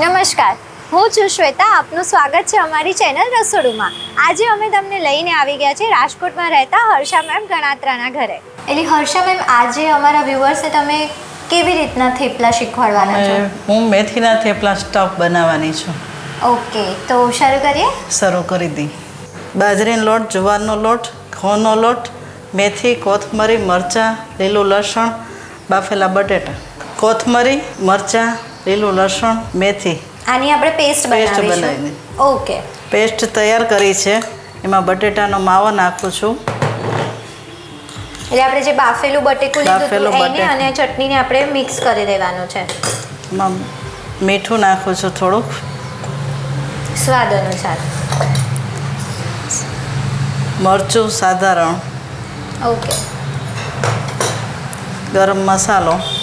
નમસ્કાર. હું છું શ્વેતા આપનું સ્વાગત છે અમારી ચેનલ રસોડુમાં. આજે અમે તમને લઈને આવી ગયા છીએ રાજકોટમાં રહેતા હર્ષા મેમ ગણાત્રાના ઘરે. એટલે હર્ષા મેમ આજે અમારા વ્યુઅર્સને તમે કેવી રીતના થેપલા શીખવાડવાના છો? હું મેથીના થેપલા સ્ટફ બનાવવાની છું. ઓકે તો શરૂ કરીએ? શરૂ કરી દી. બાજરીનો લોટ જુવારનો લોટ ઘઉંનો લોટ મેથી કોથમરી મરચાં લીલું લસણ બાફેલા બટેટા. કોથમરી મરચાં લીલું લસણ મેથી. આની આપણે પેસ્ટ પેસ્ટ બનાવીને. ઓકે. પેસ્ટ તૈયાર કરી છે. એમાં બટેટાનો માવો નાખું છું. એટલે આપણે જે બાફેલું બટેકું લીધું એને અને ચટણીને આપણે મિક્સ કરી દેવાનું છે. એમાં મીઠું નાખું છું થોડુંક. સ્વાદ અનુસાર. મરચું સાધારણ. ઓકે. ગરમ મસાલો.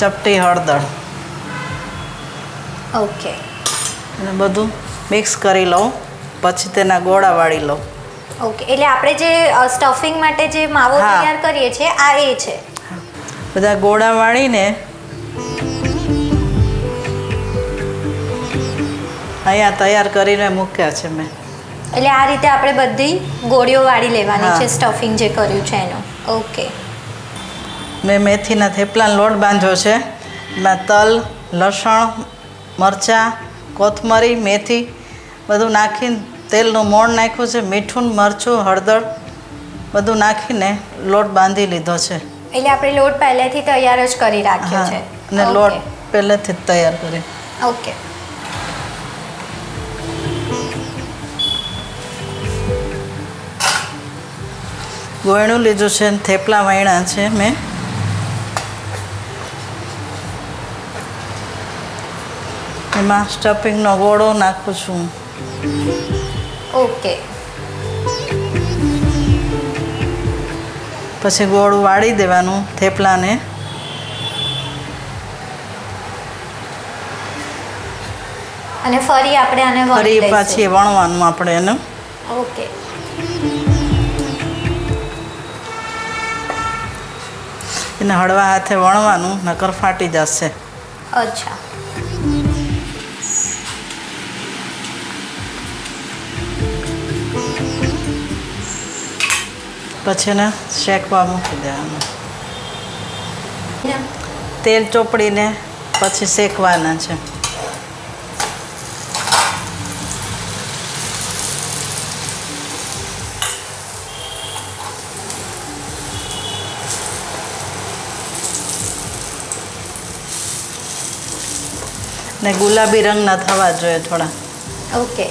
ચપટી હળદર. ઓકે. અને બધું મિક્સ કરી લઉં. પછી તેના ગોળા વાળી લઉં. ઓકે એટલે આપણે જે સ્ટફિંગ માટે જે માવો હા. તૈયાર કરીએ છીએ આ એ છે. બધા ગોળા વાળીને અહીંયા તૈયાર કરીને મૂક્યા છે મેં. એટલે આ રીતે આપણે બધી ગોળીઓ વાળી લેવાની હા. છે સ્ટફિંગ જે કર્યું છે એનું. ઓકે. મેં મેથીના થેપલાનો લોટ બાંધ્યો છે. એમાં તલ લસણ મરચાં કોથમરી મેથી બધું નાખીને તેલનું મોણ નાખ્યું છે મીઠું મરચું હળદર બધું નાખીને લોટ બાંધી લીધો છે. એટલે આપણે લોટ પહેલેથી તૈયાર જ કરી રાખ્યો છે. અને લોટ પહેલેથી જ તૈયાર કરી. ઓકે ગોયણું લીધું છે થેપલા વાયણા છે મેં. એમાં સ્ટફિંગનો ગોળો નાખું છું. ઓકે પછી ગોળ વાળી દેવાનું થેપલાને. અને ફરી આપણે આને ફરી. પાછી વણવાનું આપણે એને. ઓકે એને હળવા હાથે વણવાનું નકર ફાટી જશે. અચ્છા. પછી એને શેકવા મૂકી દેવાનું. તેલ ચોપડીને પછી શેકવાના છે. ને ગુલાબી રંગના થવા જોઈએ થોડા. ઓકે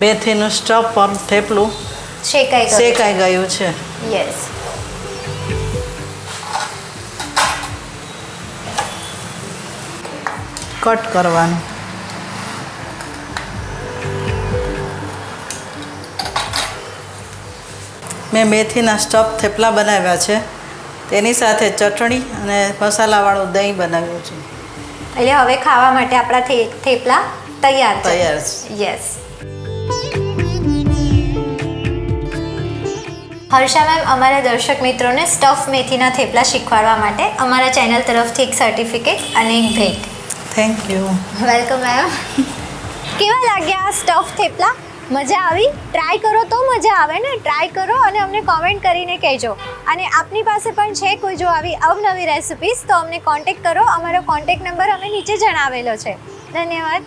મેથીનું સ્ટફ પર થેપલું શેકાઈ શેકાઈ ગયું છે. યસ કટ કરવાનું. મેં મેથીના સ્ટફ થેપલા બનાવ્યા છે. તેની સાથે ચટણી અને મસાલાવાળું દહીં બનાવ્યું છે. એટલે હવે ખાવા માટે આપણા થેપલા તૈયાર તૈયાર યસ હર્ષા મેમ અમારા દર્શક મિત્રોને સ્ટફ મેથીના થેપલા શીખવાડવા માટે અમારા ચેનલ તરફથી એક સર્ટિફિકેટ અને એક ભેટ. થેન્ક યુ વેલકમ મેમ કેવા લાગ્યા આ સ્ટફ થેપલા? મજા આવી? ટ્રાય કરો તો મજા આવે ને? ટ્રાય કરો અને અમને કોમેન્ટ કરીને કહેજો. અને આપની પાસે પણ છે કોઈ જો આવી અવનવી રેસિપીસ તો અમને કોન્ટેક્ટ કરો. અમારો કોન્ટેક્ટ નંબર અમે નીચે જણાવેલો છે. ધન્યવાદ.